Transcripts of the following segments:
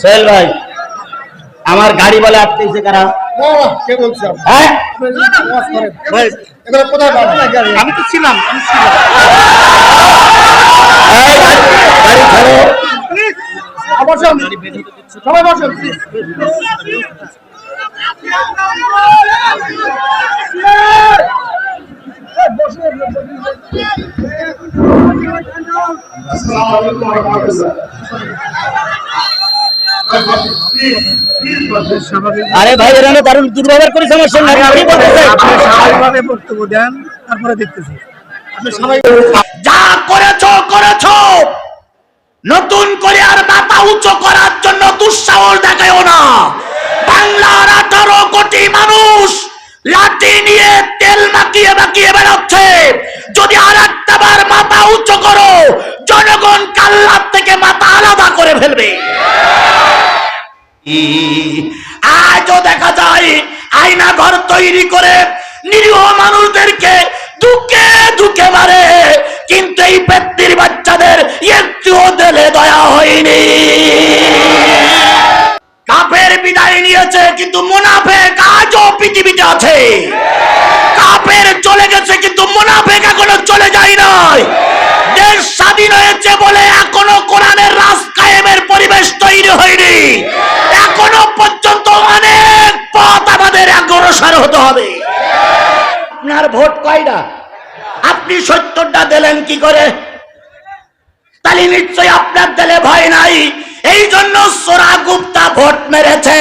সোহেল ভাই আমার গাড়ি বলে আটকেছে কারা কে বলছে? হ্যাঁ? আমি তো ছিলাম আমি ছিলাম এই গাড়ি গাড়ি ছাড়ো বসেন। সবাই বসেন আরে ভাই এরা না দারুণ দুর্ব্যবহার করে সমস্যা না কি বলতেছে আপনি স্বাভাবিকভাবে বক্তব্য দেন তারপরে দেখতেছি। আপনি সবাই যা করেছ করেছ। নতুন করে আর মাথা উঁচু করার জন্য দুঃসাহস দেখায়ও না। বাংলার আঠারো কোটি মানুষ লাঠি নিয়ে তেল মাখিয়ে মাখিয়ে বেড়াচ্ছে যদি আর একটা বার মাথা উঁচু করো জনগণ কাল্লার থেকে মাথা আলাদা করে ফেলবে আজও দেখা যায় আয়না ঘর তৈরি করে নিরীহ মানুষদেরকে দুঃখে দুঃখে মারে। কিন্তু এই ব্যক্তির বাচ্চাদের একটুও দিলে দয়া হয়নি। কাপের বিদায় নিয়েছে, কিন্তু মুনাফেক আজও পৃথিবীতে আছে। কাপের চলে গেছে, কিন্তু মুনাফেক এখনও চলে যায় নাই। দেশ স্বাধীন হয়েছে বলে এখনও কোরআনের রাজ কায়েমের পরিবেশ তৈরি হয়নি। পর্যন্ত অনেক পথ আমাদের অগ্রসর হতে হবে। আপনার ভোট কয়টা? আপনি সত্তরটা দিলেন কি করে? তাহলে নিশ্চয়ই আপনার দিলে ভয় নাই। এই জন্য সোরা গুপ্তা ভোট মেরেছে।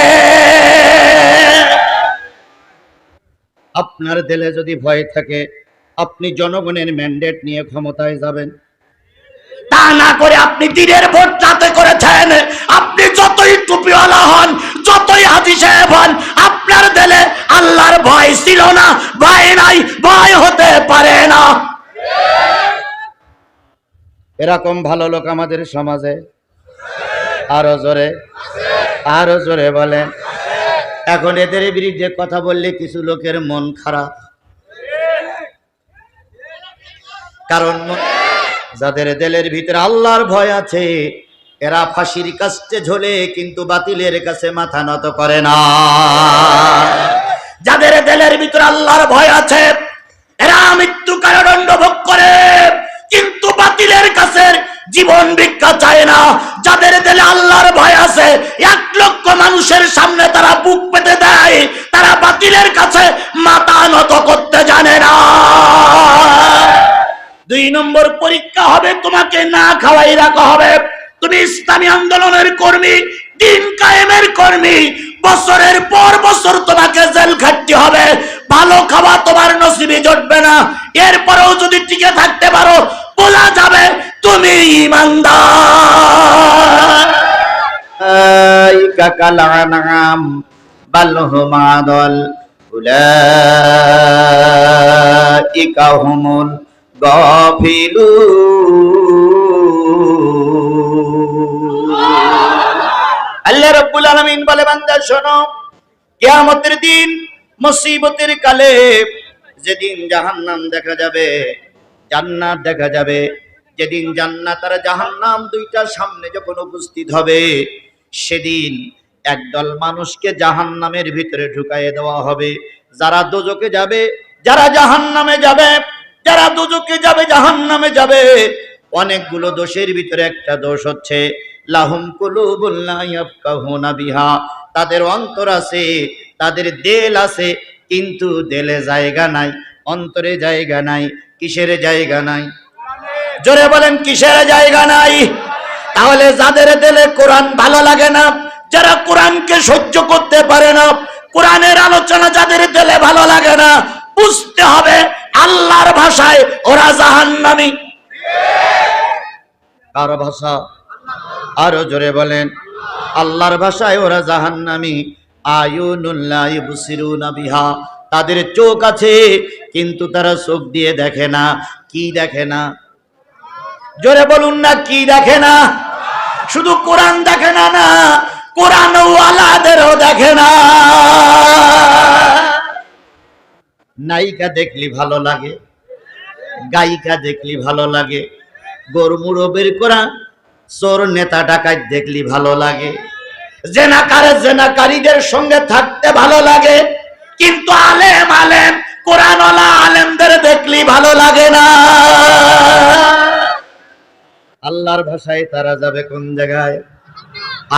আপনার দিলে যদি ভয় থাকে আপনি জনগণের ম্যান্ডেট নিয়ে ক্ষমতায় যাবেন। তা না করে আপনি দিনের ভোট যাতে করেছেন আপনি যতই টুপিওয়ালা হন আপনার দিলে আল্লাহর ভয় ছিল না, ভয় নাই, ভয় হতে পারে না। এরকম ভালো লোক আমাদের সমাজে আরও জোরে আরও জোরে বলেন। এখন এদের বিরুদ্ধে কথা বললে কিছু লোকের মন খারাপ। কারণ যাদের দেলের ভিতরে আল্লাহর ভয় আছে এরা ফাঁসির কাছে ঝোলে, কিন্তু বাতিলের কাছে মাথা নত করে না। যাদের দিলের ভিতরে আল্লাহর ভয় আছে, এরা মৃত্যু কারাদণ্ড ভোগ করে, কিন্তু বাতিলের কাছে জীবন ভিক্ষা চায় না। যাদের দিলে আল্লাহর ভয় আছে, এক লক্ষ মানুষের সামনে তারা বুক পেতে দেয়, তারা বাতিলের কাছে মাথা নত করতে জানে না। দুই নম্বর পরীক্ষা হবে, তোমাকে না খাওয়াই রাখা হবে। তুমি ইসলামী আন্দোলনের কর্মী, দিন কায়েমের কর্মী, বছরের পর বছর তোমাকে জেল খাটতে হবে, ভালো খাওয়া তোমার নসিবে জটবে না, এরপরেও যদি টিকে থাকতে পারো বোঝা যাবে তুমি ইমানদার। উলাইকা হুমুল গাফিলুন। আল্লাহ রাব্বুল আলামিন বলে, বান্দা, শোনো, কেয়ামতের দিন মুসিবতের কালে যেদিন জাহান্নাম দেখা যাবে, জান্নাত দেখা যাবে, যেদিন জান্নাত আর জাহান্নাম দুইটা সামনে যখন উপস্থিত হবে, সেদিন একদল মানুষকে জাহান্নামের ভিতরে ঢুকাইয়ে দেওয়া হবে। যারা দোজকে যাবে, যারা জাহান্নামে যাবে, যারা দোজকে যাবে, জাহান্নামে যাবে অনেকগুলো দোষের ভিতরে একটা দোষ হচ্ছে, লাহুম কুলুবুল লা ইয়াফকাহুনা বিহা। তাদের অন্তর আছে, তাদের দেল আছে, কিন্তু দেলে জায়গা নাই, অন্তরে জায়গা নাই, কিসের জায়গা নাই? জোরে বলেন, কিসের জায়গা নাই? তাহলে যাদের দিলে কোরআন ভালো লাগে না, যারা কোরআনকে সহ্য করতে পারে না, কোরআনের আলোচনা যাদের দিলে ভালো লাগে না, বুঝতে হবে আল্লাহর ভাষায় ওরা জাহান্নামী। কার ভাষা। আরও জোরে বলেন, আল্লাহর ভাষায় ওরা জাহান্নামি। আয়ুনুল্লাহ ইবসিরুনা বিহা। তাদের চোখ আছে, কিন্তু তারা চোখ দিয়ে দেখে না। কি দেখে না? জোরে বলুন না, কি দেখে না? শুধু কোরআন দেখে না না কোরআন ওয়ালাদেরও দেখে না। নায়িকা দেখলি ভালো লাগে, গায়িকা দেখলি ভালো লাগে। গরু মুড়ো বের করা, চোর নেতা ডাকাত দেখলি ভালো লাগে। জেনাকার জেনাকারীদের সঙ্গে থাকতে ভালো লাগে, কিন্তু আলেম আলেম, কোরআনওয়ালা আলেমদের দেখলি ভালো লাগে না। আল্লাহর ভাষায় তারা যাবে কোন জায়গায়?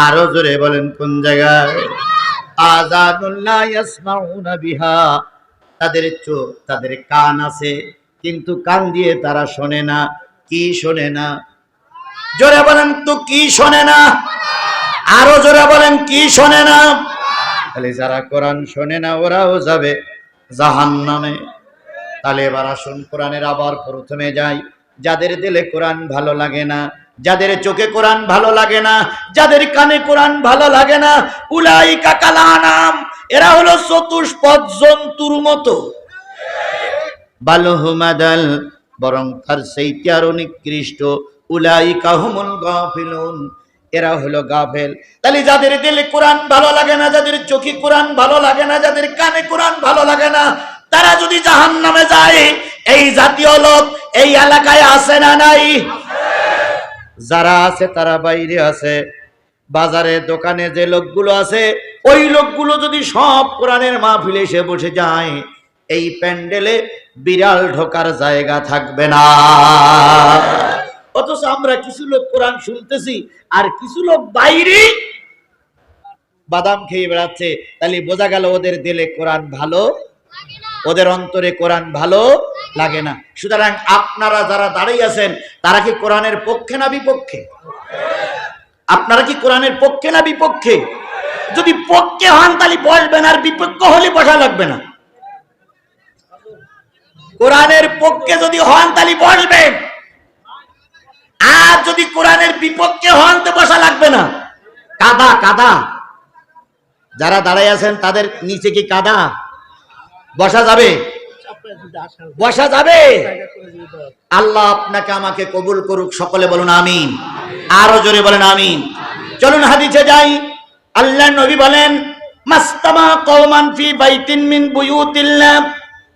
আরও জোরে বলেন কোন জায়গায়? ইয়াসমাউনা বিহা। তাদের চোখ, তাদের কান আছে, কিন্তু কান দিয়ে তারা শোনে না। কি শোনে না? জোরে বলেন তো কি শোনে না? আরও জোরে বলেন কি শোনে না? তাহলে যারা কোরআন শোনে না, ওরাও যাবে জাহান নামে তাহলে এবার আসুন, কোরআনের আবার প্রথমে যাই। যাদের দিলে কোরআন ভালো লাগে না, যাদের চোখে কোরআন ভালো লাগে না, যাদের কানে কোরআন ভালো লাগে না উলাই কাকালা নাম এরা হলো চতুষ্পদ জন্তুর মতো। বালহুমাদাল বরং তার সেইটি আরও নিকৃষ্ট উলাই কাহুমুল গাফিলুন। এরা হলো গাফেল। তাহলে যাদের দিলে কোরআন ভালো লাগে না, যাদের চোখে কোরআন ভালো লাগে না, যাদের কানে কোরআন ভালো লাগে না, তারা যদি জাহান নামে যায়, এই জাতীয় লোক এই এলাকায় আছে না নাই? যারা আছে তারা বাইরে আছে। বাজারে, দোকানে যে লোকগুলো আছে, ওই লোকগুলো যদি সব কোরআনের মাহফিলে এসে বসে যায় এই প্যান্ডেলে বিড়াল ঢোকার জায়গা থাকবে না। অথচ আমরা কিছু লোক কোরআন শুনতেছি আর কিছু লোক বাইরে বাদাম খেয়ে বেড়াচ্ছে। তাহলে বোঝা গেল ওদের দিলে কোরআন ভালো, ওদের অন্তরে কোরআন ভালো লাগে না। সুতরাং আপনারা যারা দাঁড়িয়ে আছেন, তারা কি কোরআনের পক্ষে না বিপক্ষে? আপনারা কি কোরআনের পক্ষে না বিপক্ষে? যদি পক্ষে হন, তাহলে বসবেন আর বিপক্ষ হলে বসা লাগবে না। কোরআনের পক্ষে যদি হন, তাহলে বসবেন আর যদি কোরআনের বিপক্ষে হন, তো বসা লাগবে না। কাদা কাদা। যারা দাঁড়াই আছেন, তাদের নিচে কি কাদা? বসা যাবে? বসা যাবে? আল্লাহ আপনাকে আমাকে কবুল করুক, সকলে বলুন আমিন। আরও জোরে বলেন আমিন। চলুন হাদিসে যাই। আল্লাহ নবী বলেন, মাস্তামা কওমান ফি বাইতিন মিন বুয়ুতিল্লাহ।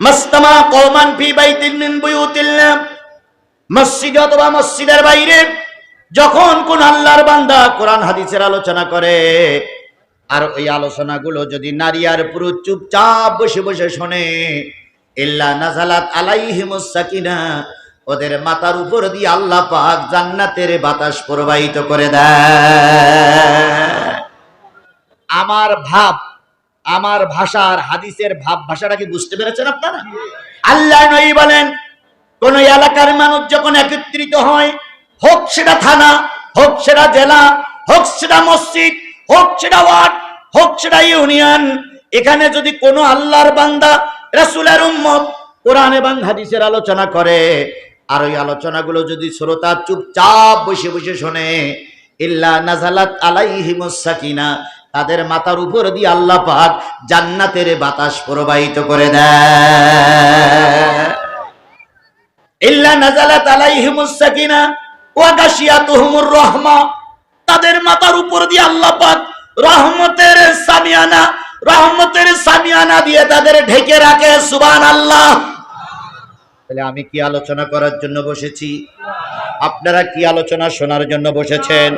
মাস্তামা কওমান ফি বাইতিন মিন বুয়ুতিল্লাহ। মসজিদ অথবা মসজিদের বাইরে যখন কোন আল্লাহর বান্দা কোরআন হাদিসের আলোচনা করে, আর ওই আলোচনাগুলো যদি নারী আর পুরুষ চুপচাপ বসে বসে শোনে, ইল্লা নাজালাত আলাইহিমুস সাকিনা, ওদের মাথার উপর দিয়ে আল্লাহ পাক জান্নাতের বাতাস প্রবাহিত করে দেয়। আমার ভাব আমার ভাষার হাদিসের ভাব ভাষাটা কি বুঝতে পেরেছেন আপনারা? আল্লাহ নই বলেন, কোন এলাকার মানুষ যখন একত্রিত হয়, হোক সেটা থানা, হোক সেটা জেলা, হোক সেটা মসজিদ, হোক সেটা ওয়ার্ড, হোক সেটা ইউনিয়ন, এখানে যদি কোনো আল্লাহর বান্দা, রাসূলের উম্মত কোরআন এবং হাদিসের আলোচনা করে, আর ওই আলোচনাগুলো যদি শ্রোতা চুপচাপ বসে বসে শোনে, ইল্লা নাজালাত আলাইহিমুস সাকিনা তাদের মাথার উপর দিয়ে আল্লাহ পাক জান্নাতের বাতাস প্রবাহিত করে রাহমা। তাদের মাথার উপর দিয়ে আল্লাহ পাক রহমতের সামিয়ানা রহমতের সামিয়ানা দিয়ে তাদের ঢেকে রাখে, সুবহানাল্লাহ। তাহলে আমি কি আলোচনা করার জন্য বসেছি? আপনারা কি আলোচনা শোনার জন্য বসেছেন?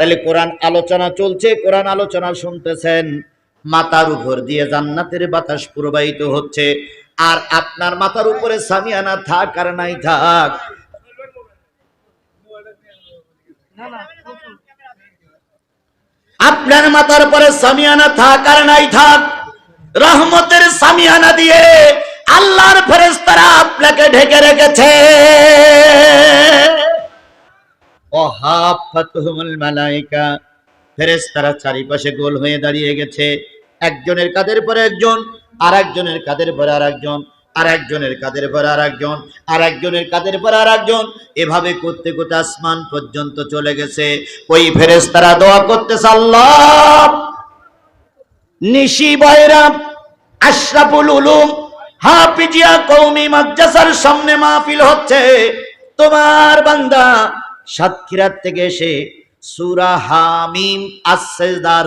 তাহলে কোরআন আলোচনা চলছে, কোরআন আলোচনা শুনতেছেন। মাথার উপর দিয়ে জান্নাতের বাতাস প্রবাহিত হচ্ছে। আর আপনার মাথার উপরে সামিয়ানা থাক আর নাই থাক। আপনার মাথার উপরে সামিয়ানা থাক আর নাই থাক। রহমতের সামিয়ানা দিয়ে আল্লাহর ফেরেশতারা আপনাকে ঢেকে রেখেছে। ওহাফাতুহুমুল মালাইকা। ফেরেশতারা চারিপাশে গোল হয়ে দাঁড়িয়ে গেছে। একজনের কাদের পরে একজন আর একজনের কাদের পরে আর একজন আর একজনের কাদের পর আর একজন আর একজনের কাদের পর আর একজন এভাবে করতে করতে আসমান পর্যন্ত চলে গেছে। ওই ফেরেশতারা দোয়া করতেছে, আল্লাহ, নিশি বয়রা, আশরাফুল উলুম, হাফিজিয়া কৌমি মাদ্রাসার সামনে মাহফিল হচ্ছে। তোমার বান্দা সাতক্ষীরার থেকে এসে সূরা হামিম আস-সাজদার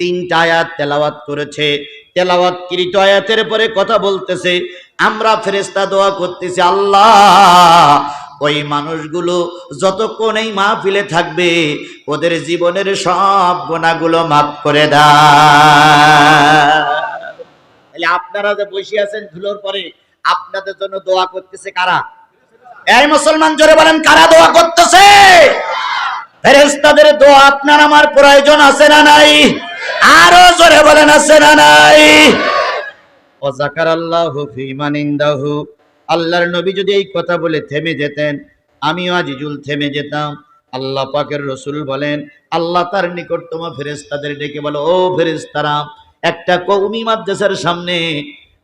তিনটা আয়াত তেলাওয়াত করেছে। তেলাওয়াত কৃত আয়াতের পরে কথা বলতেছে, আমরা ফেরেশতা দোয়া করতেছি, আল্লাহ, ওই মানুষগুলো যতক্ষণ এই মাহফিলে থাকবে, ওদের জীবনের সব গোনাগুলো মাফ করে দেয় আপনারা যে বসে আছেন ধুলোর পরে, আপনাদের জন্য দোয়া করতেছে কারা? এই মুসলমান জোরে বলেন, কারা দোয়া করতেছে? ফেরেশতাদের দোয়া আপনার আমার প্রয়োজন আছে না নাই? আরও জোরে বলেন, আছে না নাই? আল্লাহর নবী যদি এই কথা বলে থেমে যেতেন, আমিও আজিজুল থেমে যেতাম। আল্লাহ পাকের রসুল বলেন, আল্লাহ তার নিকটতম ফেরেশতাদের ডেকে বলো, ও ফেরেশতারা, একটা কৌমি মাদ্রাসার সামনে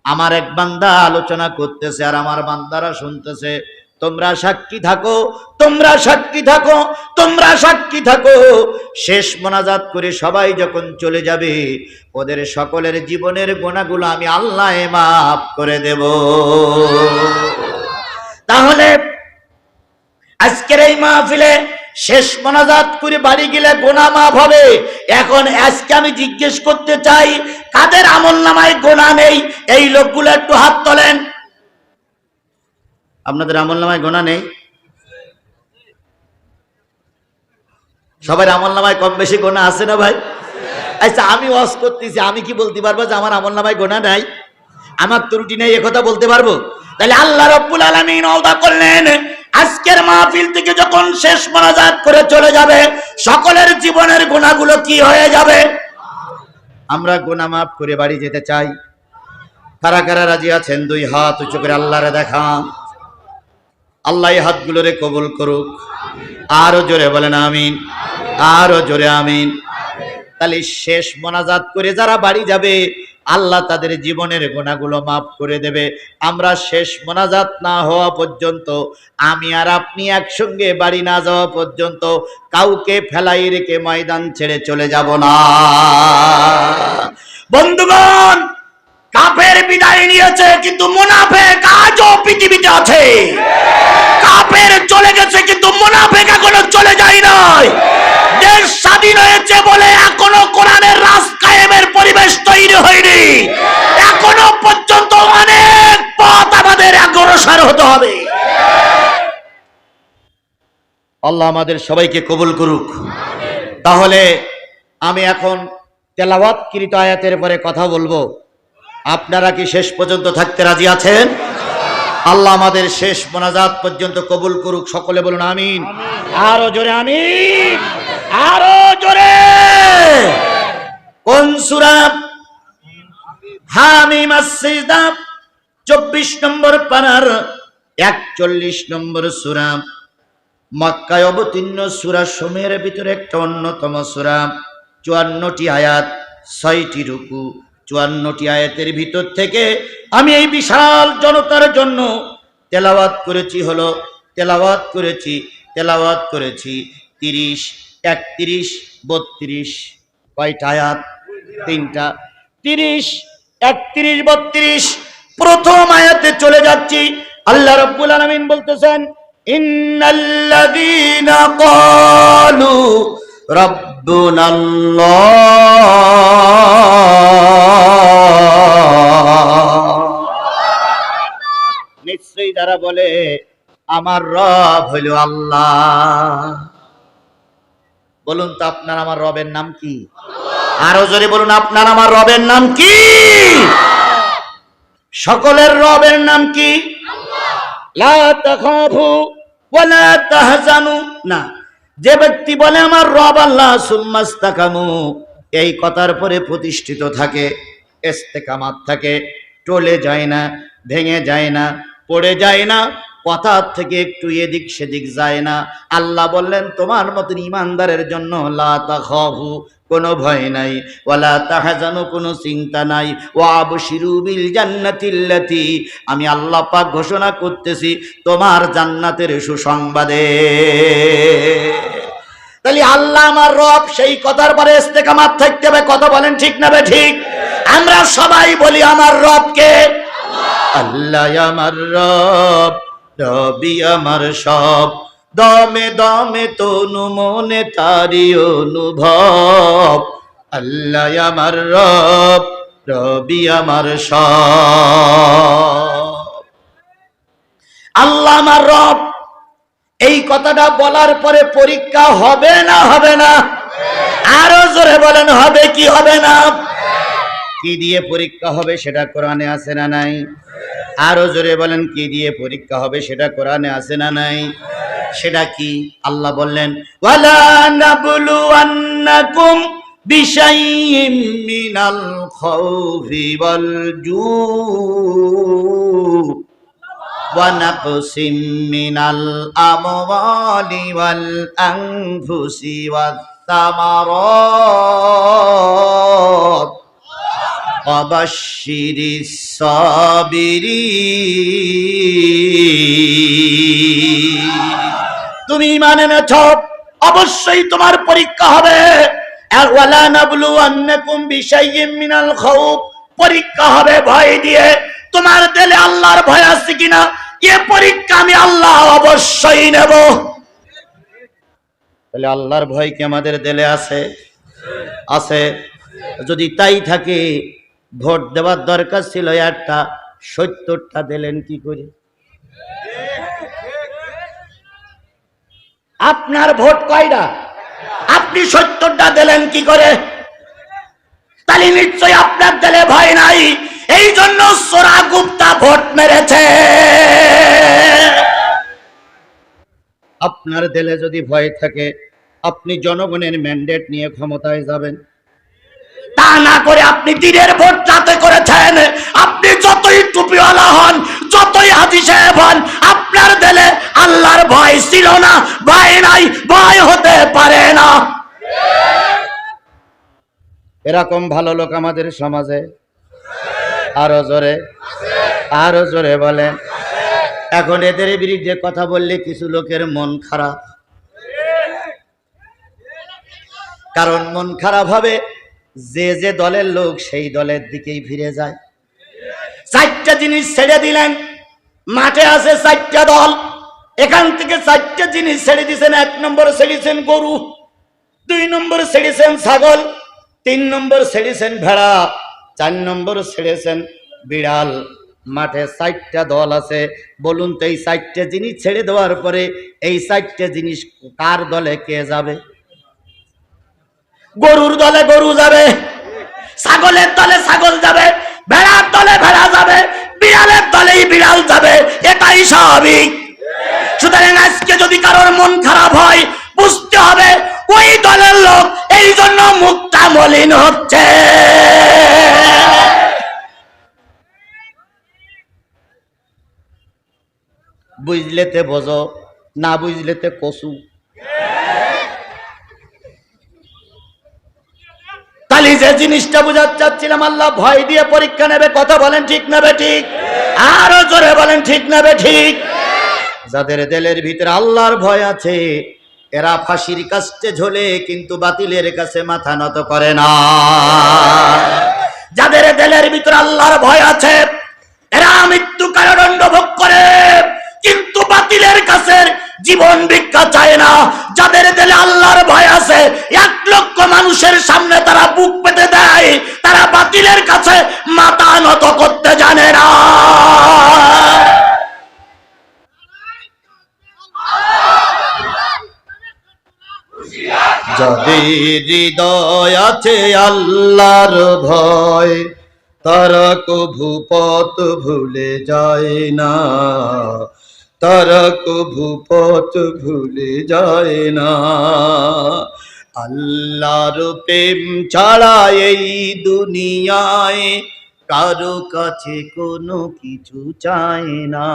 আমার এক বান্দা আলোচনা করতেছে আর আমার বান্দারা শুনতেছে। তোমরা সাক্ষী থাকো, তোমরা সাক্ষী থাকো, তোমরা সাক্ষী থাকো। শেষ মোনাজাত করে সবাই যখন চলে যাবে, ওদের সকলের জীবনের গোনাগুলো আমি আল্লাহ মাফ করে দেব। তাহলে আজকের এই মাহফিলে শেষ মোনাজাত করে বাড়ি গেলে গোনা মাফ হবে। এখন আজকে আমি জিজ্ঞেস করতে চাই, কাদের আমল নামায় গোনা নেই? এই লোকগুলো একটু হাত তোলেন। আপনাদের আমল নামায় গোনা নেই। সবার আমল নামায় কম বেশি গোনা আছে না ভাই? আচ্ছা আমি ওয়াজ করতেছি, আমি কি বলতে পারব যে আমার আমল নামায় গোনা নাই? আমার ত্রুটি নেই একথা বলতে পারব? তাহলে আল্লাহ রব্বুল আলামিন করলেন, আজকের মাহফিল থেকে যখন শেষ মোনাজাত করে চলে যাবে, সকলের জীবনের গুণাগুলো কি হয়ে যাবে? আমরা গুনাহ মাফ করে বাড়ি যেতে চাই। কারা কারা রাজি আছেন? দুই হাত উঁচু করে আল্লাহরে দেখা আল্লাহ এই হাতগুলোরে কবুল করুক। আরও জোরে বলেন আমিন। আরও জোরে আমিন। তাহলে শেষ মোনাজাত করে যারা বাড়ি যাবে, আল্লাহ তাদের জীবনের গোনাগুলো মাফ করে দেবে। আমরা শেষ মোনাজাত না হওয়া পর্যন্ত, আমি আর আপনি একসঙ্গে বাড়ি না যাওয়া পর্যন্ত কাউকে ফেলাই রেখে ময়দান ছেড়ে চলে যাব না। বন্ধুগণ কাফের বিদায় নিয়েছে, কিন্তু মুনাফেক আজও পৃথিবীতে আছে। কাফের চলে গেছে, কিন্তু মুনাফেক এখনও চলে যায় নাই। দেশ স্বাধীন হয়েছে বলে এখনও কোরআনের রাজ কায়েমের পরিবেশ তৈরি হয়নি। এখনও পর্যন্ত অনেক পথ আমাদের অগ্রসর হতে হবে। আল্লাহ আমাদের সবাইকে কবুল করুক। তাহলে আমি এখন তেলাওয়াতকৃত আয়াতের পরে কথা বলব। আপনারা কি শেষ পর্যন্ত থাকতে রাজি আছেন? আল্লাহ আমাদের শেষ মোনাজাত পর্যন্ত কবুল করুক, সকলে বলুন আমিন। আরও জোরে আমিন, আরও জোরে। কোন সূরা? হামিম আস-সিজদা 24 নম্বর পারার 41 নম্বর সূরা। মক্কায় অবতীর্ণ সুরা সমূহের ভিতরে একটা অন্যতম সূরা, চুয়ান্নটি আয়াত, ছয়টি রুকু। চুয়ান্নটি আয়াতের ভিতর থেকে আমি এই বিশাল জনতার জন্য তেলাওয়াত করেছি হলো, তেলাওয়াত করেছি তেলাওয়াত করেছি। তিরিশ, একত্রিশ, বত্রিশ। কয়টা আয়াত? তিনটা। তিরিশ, একত্রিশ, বত্রিশ। প্রথম আয়াতে চলে যাচ্ছি। আল্লাহ রব্বুল আলামিন বলতেছেন, ইন্নাল্লাযীনা ক্বালু রাব্বুনাল্লাহ নিশ্চয়ই যারা বলে, আমার রব হইল আল্লাহ। বলুন তো, আপনার আমার রবের নাম কি? আরও জোরে বলুন, আপনার আমার রবের নাম কি? সকলের রবের নাম কি? না, যে ব্যক্তি বলে, আমার রব আল্লাহ সুম্মাস্তাকামু এই কথার পরে প্রতিষ্ঠিত থাকে। ইস্তেকামাত থাকে, টলে যায় না, ভেঙে যায় না, পড়ে যায় না কথা থেকে একটু এদিক সেদিক যায় না। আল্লাহ বললেন, তোমার মতন ইমানদারের জন্য লা তাখাফু কোনো ভয় নাই ওয়ালা তাহাজানু কোনো চিন্তা নাই ওয়াবশিরু বিল জান্নাতিল্লাতি আমি আল্লাহ পাক ঘোষণা করতেছি, তোমার জান্নাতের সুসংবাদে। তাহলে আল্লাহ আমার রব সেই কথার পরে ইস্তেকামাত থাকতে হবে, কথা বলেন ঠিক না বে ঠিক? আমরা সবাই বলি আমার রবকে। আল্লাহ আমার রব রবি আমার সব। দমে দমে তনু মনে তারি অনুভব। আল্লাহ আমার রব রবি আমার সব। আল্লাহ আমার রব এই কথাটা বলার পরে পরীক্ষা হবে না হবে না? আরও জোরে বলেন হবে কি হবে না? কি দিয়ে পরীক্ষা হবে সেটা কোরআনে আছে না নাই আরো জোরে বলেন কি দিয়ে পরীক্ষা হবে সেটা কোরআনে আছে না নাই সেটা কি আল্লাহ বললেন ওয়ালা নাবলু আন্নাকুম বিশাইয়িম মিনাল খাউফি ওয়াল জু ونقص من الأموال والأنفس والثمرات وبشر الصابرين তুমি মানে নেছ অবশ্যই তোমার পরীক্ষা হবে আর ওয়ালা নাবলু আন্নাকুম বিশাইয়্যিম মিনাল খাউফ পরীক্ষা হবে ভয় দিয়ে তোমার দিলে আল্লাহর ভয় আছে কিনা এ পরীক্ষা আমি আল্লাহ অবশ্যই নেব তাহলে আল্লাহর ভয় কি আমাদের দিলে আছে আছে যদি তাই থাকে ভোট দেওয়ার দরকার ছিল একটা, সত্তরটা দিলেন কি করে? আপনার ভোট কয়টা? আপনি সত্তরটা দিলেন কি করে? তাহলে নিশ্চয়ই আপনার দিলে ভয় নাই। এই জন্য সোরা গুপ্তা ভোট মেরেছে। আপনার দিলে যদি ভয় থাকে, আপনি জনগণের ম্যান্ডেট নিয়ে ক্ষমতায় যাবেন। তা না করে আপনি দিনের ভোট যাতে করেছেন আপনি যতই টুপিওয়ালা হন, যতই হাজি সাহেব হন, আপনার দিলে আল্লাহর ভয় ছিল না, ভয় নাই, ভয় হতে পারে না। এরকম ভালো লোক আমাদের সমাজে আরও জোরে আরও জোরে বলে এখন এদের বিরুদ্ধে কথা বললে কিছু লোকের মন খারাপ। কারণ মন খারাপ হবে যে যে দলের লোক সেই দলের দিকেই ফিরে যায়। চারটা জিনিস ছেড়ে দিলেন। মাঠে আছে চারটা দল। এখান থেকে চারটা জিনিস ছেড়ে দিয়েছেন এক নম্বর ছেড়েছেন গরু, দুই নম্বর ছেড়েছেন ছাগল, তিন নম্বর ছেড়েছেন ভেড়া, চার নম্বর ছেড়েছেন বিড়াল। মাঠে চারটা দল আছে। বলুন তো এই চারটে জিনিস ছেড়ে দেওয়ার পরে এই চারটে জিনিস কার দলে কে যাবে? গরুর দলে গরু যাবে, ছাগলের দলে ছাগল যাবে, ভেড়ার দলে ভেড়া যাবে, বিড়ালের দলেই বিড়াল যাবে, এটাই স্বাভাবিক। সুতরাং আজকে যদি কারোর মন খারাপ হয়, বুঝতে হবে ওই দলের লোক এই জন্য মুখটা মলিন হচ্ছে। বুঝলেতে বোঝো, না বুঝলেতে কসু তাহলে যে জিনিসটা বুঝাতে চাচ্ছিলাম, আল্লাহ ভয় দিয়ে পরীক্ষা নেবে, কথা বলেন ঠিক নেবে ঠিক? আরও জোরে বলেন ঠিক নেবে ঠিক? যাদের দিলের ভিতরে আল্লাহর ভয় আছে, এরা ফাঁসির কাছে ঝোলে, কিন্তু বাতিলের কাছে মাথা নত করে না। যাদের দেলের ভিতরে আল্লাহর ভয় আছে, এরা মৃত্যু কারাদণ্ড ভোগ করে, কিন্তু বাতিলের কাছে জীবন ভিক্ষা চায় না। যাদের দিলে আল্লাহর ভয় আছে, এক লক্ষ মানুষের সামনে তারা বুক পেতে দেয়, তারা বাতিলের কাছে মাথা নত করতে জানে না। যাদের হৃদয় আছে আল্লাহর ভয়, তারা কভু ভুলে যায় না। তারা কভু পথ ভুলে যায় না। আল্লাহর প্রেম ছাড়া এই দুনিয়ায় কারও কাছে কোনো কিছু চায় না।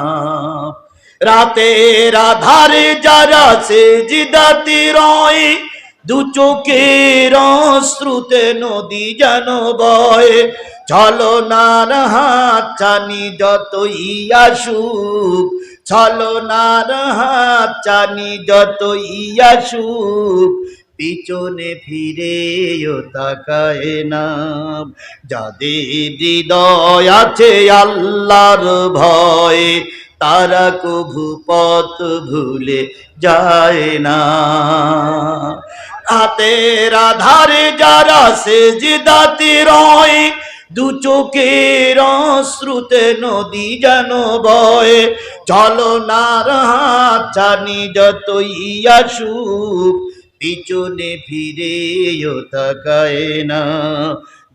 রাতের আধারে যারা সে জিদাতি রয় দু চোখের শ্রুতে নদী যেন বয়। ছলনার হাত চানি যতই আসুক ছলনার হাত চানি যতই আসুক, পিছনে ফিরেও তাকায় না। যাদের হৃদয় আছে আল্লাহর ভয়, তারা কভু পথ ভুলে যায় না। হাতের আধারে যারা সেজদাতে রয় দু চোখের শ্রুতে নদী যেন বয়। চলো নার চানি যতই আসুক, পিছনে ফিরেও তাকায় না।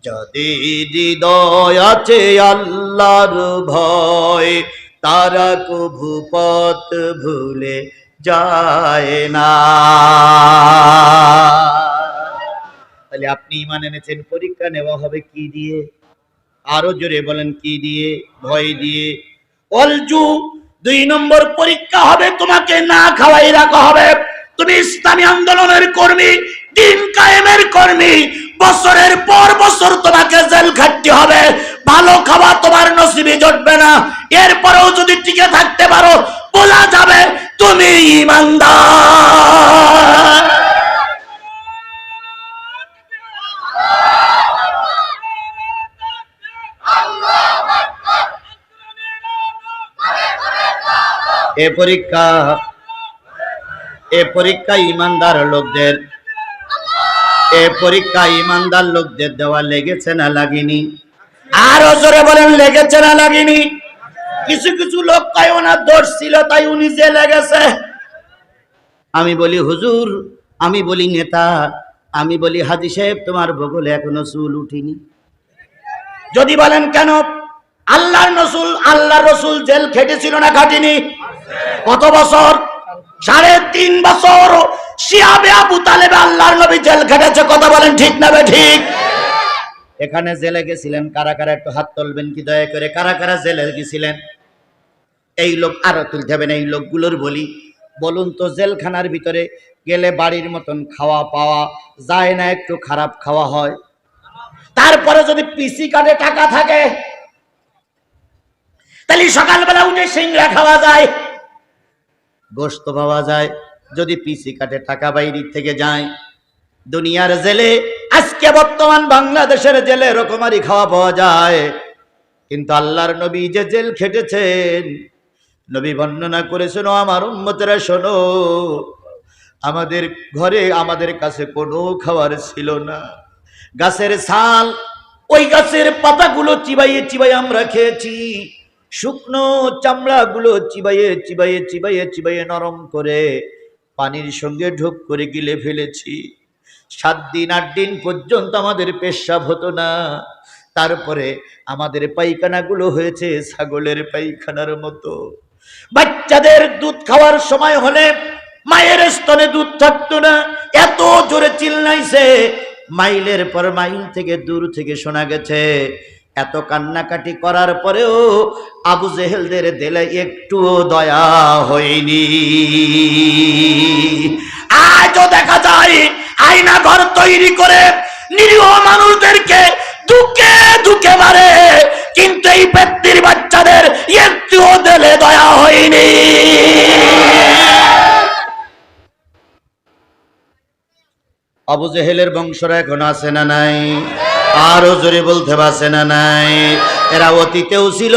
যাদের হৃদয় আছে আল্লাহর ভয়, তারা কভু পথ ভুলে যায় না। তাহলে আপনি ইমান এনেছেন, পরীক্ষা নেওয়া হবে কি দিয়ে? আরও জোরে বলেন, কি দিয়ে? ভয় দিয়ে। অলজু, দুই নম্বর পরীক্ষা হবে, তোমাকে না খাওয়াই রাখা হবে। তুমি ইসলামী আন্দোলনের কর্মী, দিন কায়েমের কর্মী, বছরের পর বছর তোমাকে জেল খাটতে হবে। ভালো খাওয়া তোমার নসিবে জটবে না। এরপরেও যদি টিকে থাকতে পারো, বলা যাবে তুমি ইমানদার। এ পরীক্ষা এ পরীক্ষা ইমানদার লোকদের। এ পরীক্ষা ইমানদার লোকদের দেওয়া লেগেছে না লাগেনি? আরও জোরে বলেন, লেগেছে না লাগেনি? কিছু কিছু লোক কয়, ওনার দোষ ছিল, তাই উনি যে লেগেছে। আমি বলি, হুজুর, আমি বলি নেতা, আমি বলি হাজি সাহেব, তোমার বগলে এখনও চুল উঠিনি। যদি বলেন কেন, আল্লাহর নসুল আল্লাহ রসুল জেল খেটেছিল না, খাটিনি। কত বছর? সাড়ে তিন বছর। শিয়াবে আবু তালেবে আল্লাহর নবী জেল খেটেছে, কথা বলেন ঠিক না বে ঠিক? এখানে জেলে গেছিলেন, কারা কারা একটু হাত তুলবেন কি দয়া করে, কারা কারা জেলে গেছিলেন? এই লোক আরও তুলতে হবে এই লোকগুলোর বলি। বলুন তো, জেলখানার ভিতরে গেলে বাড়ির মতন খাওয়া পাওয়া, যায় না একটু খারাপ খাওয়া হয়? তারপরে যদি পিসি কার্ডে টাকা থাকে, তাহলে সকালবেলা উঠে সিংড়া খাওয়া যায়। গোস্ত পাওয়া যায়। যদি পিসি কাটে টাকা বাইরে থেকে যায়। দুনিয়ার জেলে, আজকে বর্তমান বাংলাদেশের জেলে রকমারি খাওয়া পাওয়া যায়। কিন্তু আল্লাহর নবী যে জেল খেটেছেন, নবী বর্ণনা করেছেন, "ও আমার উম্মতেরা, শোনো, আমাদের ঘরে আমাদের কাছে কোনো খাবার ছিল না। গাছের ছাল, ওই গাছের পাতাগুলো চিবাইয়ে চিবাই আমরা খেয়েছি। শুকনো চামড়াগুলো চিবাইয়ে চিবাইয়ে চিবাইয়ে চিবাইয়ে নরম করে পানির সঙ্গে ঢোক করে গিলে ফেলেছি। সাত দিন, আট দিন পর্যন্ত আমাদের পেশাব হতো না। তারপরে আমাদের পায়খানাগুলো হয়েছে ছাগলের পায়খানার মতো। বাচ্চাদের দুধ খাওয়ার সময় হলে মায়ের স্তনে দুধ থাকতো না। এত জোরে চিল্লাইছে। মাইলের পর মাইল থেকে দূর থেকে শোনা গেছে এত কান্নাকাটি করার পরেও আবু জেহেলদের দেলে একটুও দয়া হয়নি। আজও দেখা যায় আয়না ঘর তৈরি করে নিরীহ মানুষদেরকে দুঃখে দুঃখে মারে, কিন্তু এই ব্যক্তির বাচ্চাদের একটুও দেলে দয়া হয়নি। আবু জেহেলের বংশরা এখন আছে না নাই? আরও জোরে বলতে পারছে না নাই? এরা অতীতেও ছিল,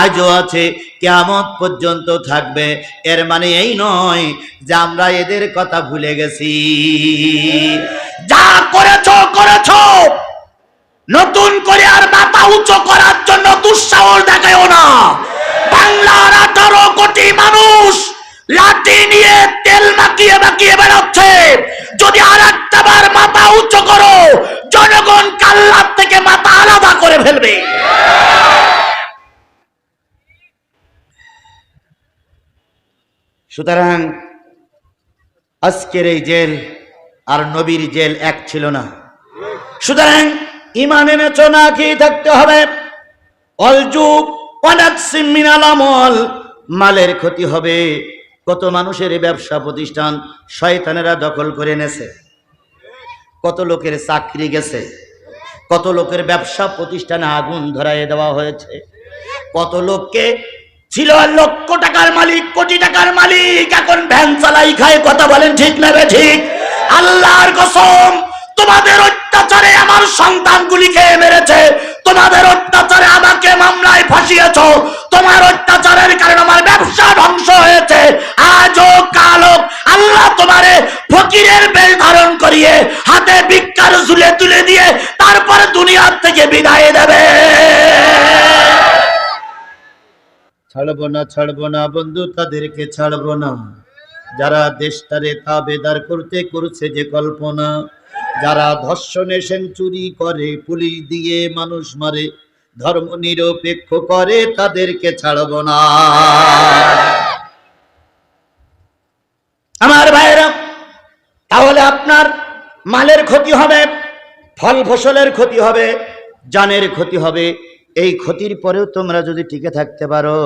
আজও আছে কেমন পর্যন্ত থাকবে। এর মানে এই নয় যে আমরা এদের কথা ভুলে গেছি। যা করেছ করেছ। নতুন করে আর মাথা উঁচু করার জন্য দুঃসাহস দেখায়ও না। বাংলার আঠারো কোটি মানুষ লাঠি নিয়ে তেল মাখিয়ে মাখিয়ে বেরোচ্ছে যদি আর একটা বার মাথা উঁচু করো জনগণ কাল্লার থেকে মাথা আলাদা করে ফেলবে। সুতরাং আজকের এই জেল আর নবীর জেল এক ছিল না। সুতরাং ইমান এনেছ, না খেয়ে থাকতে হবে। অলযুগ অনেক সিমিনাল আমল, মালের ক্ষতি হবে। কত মানুষের ব্যবসা প্রতিষ্ঠান শয়তানেরা দখল করে নেছে। কত লোকের চাকরি গেছে? কত লোকের ব্যবসা প্রতিষ্ঠানে আগুন ধরায় দেওয়া হয়েছে? কত লোককে ছিল লক্ষ টাকার মালিক, কোটি টাকার মালিক, এখন ভ্যান চালাই খায়, কথা বলেন ঠিক না বে ঠিক? আল্লাহর কসম, তোমাদের অত্যাচারে আমার সন্তানগুলি খেয়ে মেরেছে। তোমাদের অত্যাচারে আমাকে মামলায় ফাঁসিয়েছ। তোমার অত্যাচারের কারণে আমার ব্যবসা ধ্বংস হয়েছে। আজও কালো আল্লাহ তোমারে ফকিরের বেল ধারণ করিয়ে হাতে ভিক্ষার ঝুলে তুলে দিয়ে তারপরে দুনিয়ার থেকে বিদায় দেবে। ছাড়বো না ছাড়বো না, বন্ধু, তাদেরকে ছাড়বো না। যারা দেশটারে তাবেদার করতে করছে যে কল্পনা, যারা ধর্ষণে সেঞ্চুরি করে, পুলিশ দিয়ে মানুষ মারে, ধর্ম নিরপেক্ষ করে, তাদেরকে ছাড়বো না আমার ভাইরা তাহলে আপনার মালের ক্ষতি হবে, ফল ফসলের ক্ষতি হবে, জানের ক্ষতি হবে, এই ক্ষতির পরেও তোমরা যদি টিকে থাকতে পারো,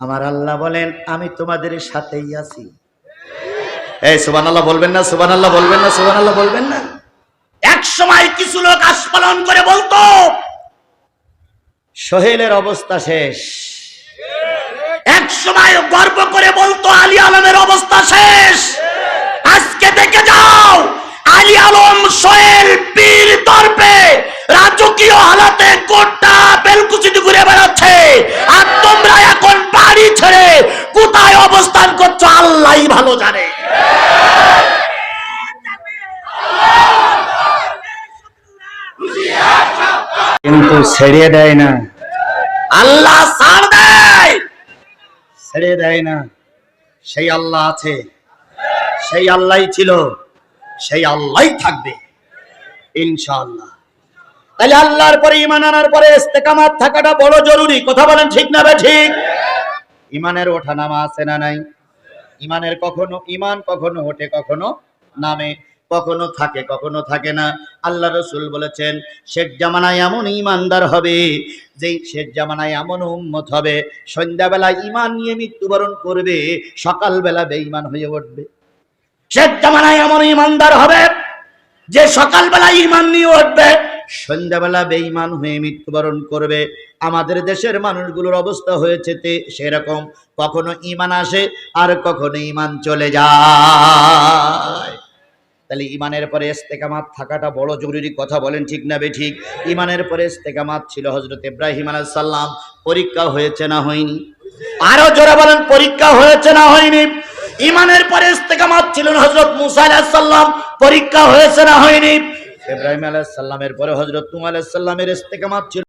আমার আল্লাহ বলেন, আমি তোমাদের সাথেই আছি। এই সুবান আল্লাহ বলবেন না সুবান আল্লাহ বলবেন না সুবান আল্লাহ বলবেন না। এক সময় কিছু লোক আস্ফালন করে বলতো, সোহেলের অবস্থা শেষ। এক সময় গর্ব করে বলতো, আলী আলমের অবস্থা শেষ। দেখে যাও। আলী আলম সোহেল পীর তর্পে রাজকীয় হালাতে গোটা বেলকুচিতে ঘুরে বেড়াচ্ছে। আর তোমরা এখন বাড়ি ছেড়ে কোথায় অবস্থান করছ আল্লাহই ভালো জানে। কিন্তু ছেড়ে দেয় না। আল্লাহ ছাড় দেয়। ছেড়ে দেয় না। সেই আল্লাহ আছে। সেই আল্লাহই ছিল, সেই আল্লাহই থাকবে, ইনশাআল্লাহ। তাহলে আল্লাহর পরে ইমান আনার পরে ইস্তেকামাত থাকাটা বড় জরুরি, কথা বলেন ঠিক না বে ঠিক? ইমানের ওঠা নামা আছে না নাই? ইমানের কখনো ইমান কখনো ওঠে, কখনো নামে, কখনো থাকে কখনো থাকে না। আল্লাহ রসুল বলেছেন, শেখ জামানায় এমন ইমানদার হবে যেই শেখ জামানায় এমন উম্মত হবে সন্ধ্যাবেলা ইমান নিয়ে মৃত্যুবরণ করবে, সকালবেলা বেঈমান হয়ে উঠবে। শেখ জামানায় এমন ইমানদার হবে যে সকালবেলা ইমান নিয়ে উঠবে, সন্ধ্যাবেলা বেঈমান হয়ে মৃত্যুবরণ করবে। আমাদের দেশের মানুষগুলোর অবস্থা হয়েছে তে সেরকম। কখনো ইমান আসে আর কখনো ইমান চলে যায়। তাহলে ইমানের পরে ইস্তেকামাত থাকাটা বড় জরুরি কথা বলেন ঠিক না বে ঠিক? ইমানের পরে ইস্তেকামাত ছিল হজরত ইব্রাহিম সালাম। পরীক্ষা হয়েছে না হয়নি? আরও জোরে বলেন, পরীক্ষা হয়েছে না হয়নি? ইমানের পরে ইস্তেকামাত ছিলেন হজরত মুসা আলাইহিস সালাম পরীক্ষা হয়েছে না হয়নি? ইব্রাহিম আলাইহিস সালামের পরে হজরত তুম আলাইহিস সালামের ইস্তেকামাত ছিল